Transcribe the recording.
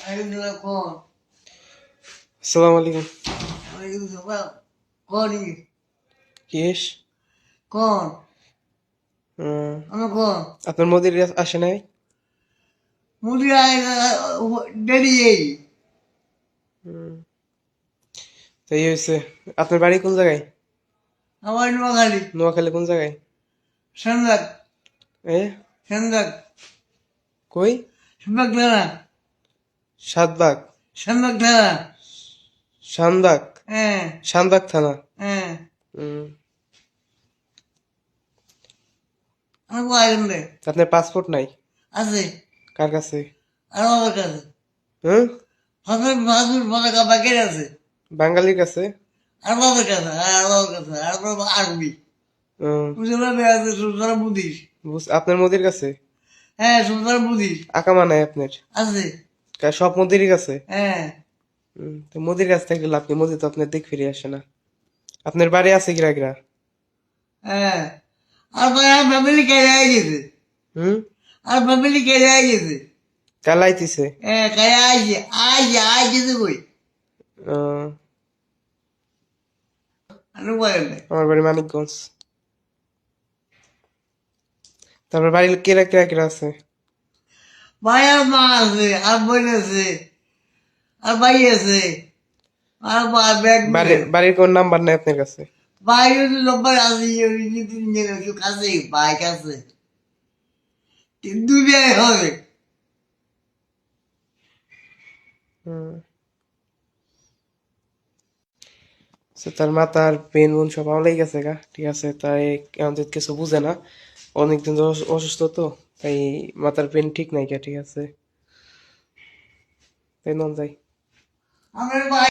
কোন আসসালামু আলাইকুম। কোনি? কিস কোন কোন? আপনার মোদির আসে নাই? মুদি ডেলি এই। হুম। হয়েছে আপনার বাড়ি কোন জায়গায়? আমার নোয়াখালী। নোয়াখালী কোন জায়গায়? সন্দাক এ? সন্দাক কই? সন্দাক থানা সাতবাগ। সন্দাক থানা শানবাগ হ্যাঁ। শানবাগ থানা। হ্যাঁ। হুম। আমি কোথায় গেলে আপনার পাসপোর্ট নাই? আছে। কার কাছে? আর আমার কাছে। হুম? ফাঁসুর ফাঁসুর পতাকা বাকের আছে বাঙালির কাছে? আর বাবার কাছে আর আল্লাহর কাছে আর বাবা আরবি। হুম, আছে সুলতান বুদ্ধিস আপনার মোদির কাছে? হ্যাঁ সুলতান বুদ্ধিস আকামা নাই আপনার? আছে। সব মোদিরই কাছে। হ্যাঁ। তো মোদির কাছ থেকে লাভ কি মোদি তো আপনার দিক ফিরে আসে না। আপনার বাড়ি আছে গিরা গিরা হ্যাঁ। আর ফ্যামিলি গেছে? হুম? আর ফ্যামিলি গেছে? কালাইতিছে। হ্যাঁ আইছে আইছে কই? আমার বাড়ি মানিকগঞ্জ। তারপর বাড়ির কেরা কেরা কেরা আছে? ভাই আর মা আছে আর বোন আছে আর ভাই আছে আর ব্যাগ বাড়ির কোন নাম্বার নাই আপনার কাছে ভাই নম্বর আছে কাছে বাইক আছে দুনিয়ায় হবে হুম। So, তার পেন বোন সব আমলাই গেছে গা ঠিক আছে তাই আমাদের কিছু বুঝে না অনেকদিন অসুস্থ তো তাই মাথার পেন ঠিক নাই গা ঠিক আছে তাই নন যাই আমার ভাই